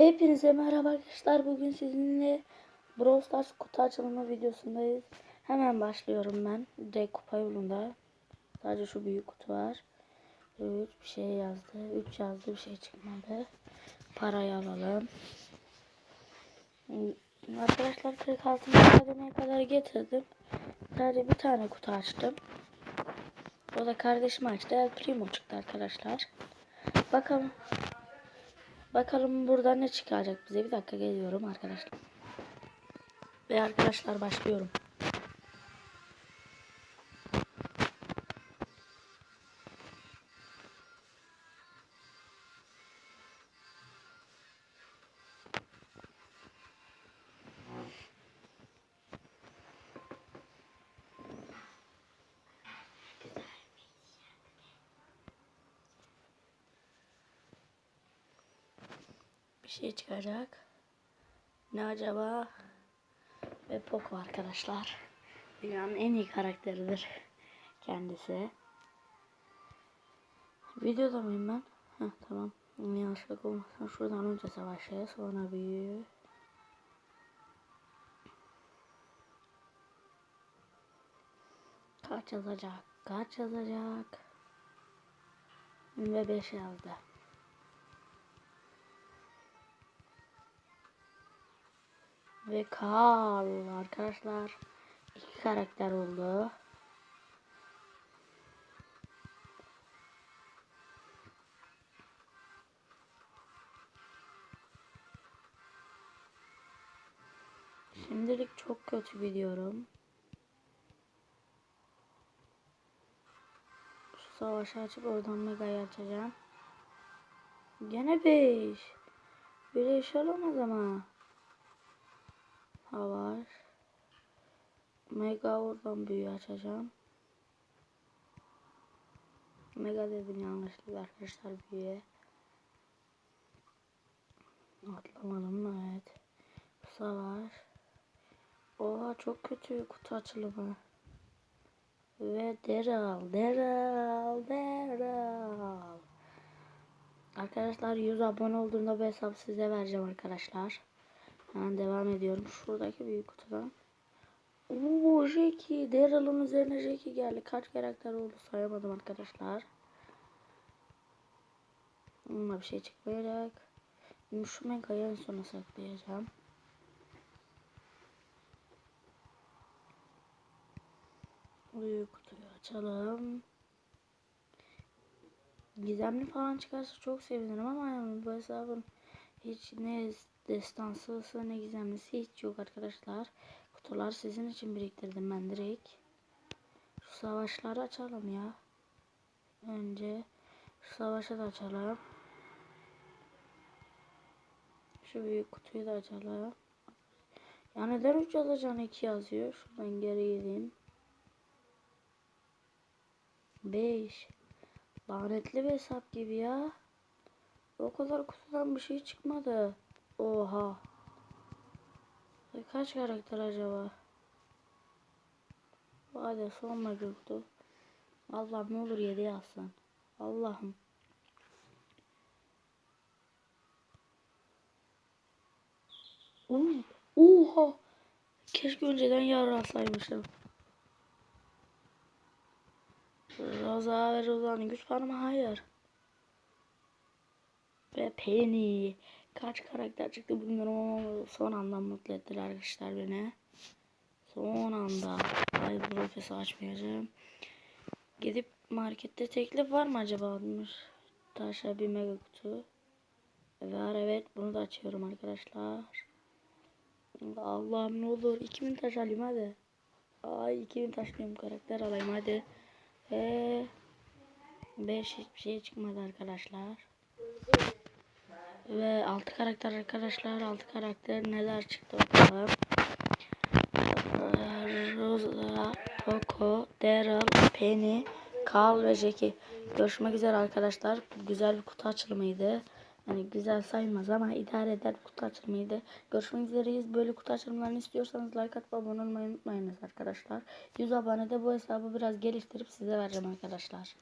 Hepinize merhaba arkadaşlar. Bugün sizinle Brawl Stars kutu açılımı videosundayız. Hemen başlıyorum ben. Direkt kupa yolunda. Sadece şu büyük kutu var. 3 bir şey yazdı. 3 yazdı bir şey çıkmadı. Parayı alalım. Arkadaşlar 46. kademeye kadar getirdim. Sadece bir tane kutu açtım. O da kardeşim açtı. El Primo çıktı arkadaşlar. Bakalım. Bakalım burada ne çıkacak bize. Bir dakika geliyorum arkadaşlar. Ve arkadaşlar başlıyorum. Bir şey çıkacak. Ne acaba? Ve Poco arkadaşlar. Dünyanın en iyi karakteridir kendisi. Videoda mıyım ben? Heh, tamam. Yanlışlık olmasın. Şuradan önce savaşı sonra büyü. Kaç yazacak? Kaç yazacak? Ve 5 yazdı. Ve Karl arkadaşlar. iki karakter oldu. Şimdilik çok kötü gidiyorum. Şu savaşı açıp oradan megayı açacağım. Gene 5. Bir iş olamaz ama. Var. Mega oradan büyü açacağım. Mega dedim yanlışlıkla arkadaşlar büyüye. Atlamadım evet. Savaş. Oha çok kötü kutu açılımı. Ve Daryl, Daryl, Daryl. Arkadaşlar 100 abone olduğunda bu hesabı size vereceğim arkadaşlar. Hemen devam ediyorum. Şuradaki büyük kutudan. Oo Jackie. Daryl'ın üzerine Jackie geldi. Kaç karakter oldu sayamadım arkadaşlar. Ama bir şey çıkmayacak. Şu megayı en sona saklayacağım. Büyük kutuyu açalım. Gizemli falan çıkarsa çok sevinirim ama yani bu hesabın hiç ne destansı ne gizemlisi hiç yok arkadaşlar. Kutular sizin için biriktirdim ben direkt. Şu savaşları açalım ya. Önce şu savaşı da açalım. Şu büyük kutuyu da açalım. Ya neden 3 yazacağını 2 yazıyor. Şuradan geri gideyim. 5 Lanetli bir hesap gibi ya. O kadar kutudan bir şey çıkmadı. Oha. E, Kaç karakter acaba? Hadi son mevcuttu. Allah'ım ne olur 7 yazsın. Allah'ım. Oha. Keşke önceden yarasaymışım. Roza ve Roza'nın güç var? Hayır. Ve Penny. Kaç karakter çıktı bilmiyorum ama son anda mutlu ettiler arkadaşlar beni. Son anda. Ay profesi açmayacağım. Gidip markette teklif var mı acaba? Taşa bir mega kutu. Var evet bunu da açıyorum arkadaşlar. Allah'ım ne olur 2000 taş alayım hadi. Ay 2000 taşlıyım karakter alayım hadi. Ve 5 hiçbir şey çıkmadı arkadaşlar. Ve 6 karakter arkadaşlar. 6 karakter neler çıktı bakalım. Rosa, Poco, Daryl, Penny, Carl ve Jackie. Görüşmek üzere arkadaşlar. Güzel bir kutu açılımıydı. Yani güzel sayılmaz ama idare eder bir kutu açılımıydı. Görüşmek üzereyiz. Böyle kutu açılımlarını istiyorsanız like atıp abone olmayı unutmayınız arkadaşlar. 100 abonede bu hesabı biraz geliştirip size vereceğim arkadaşlar.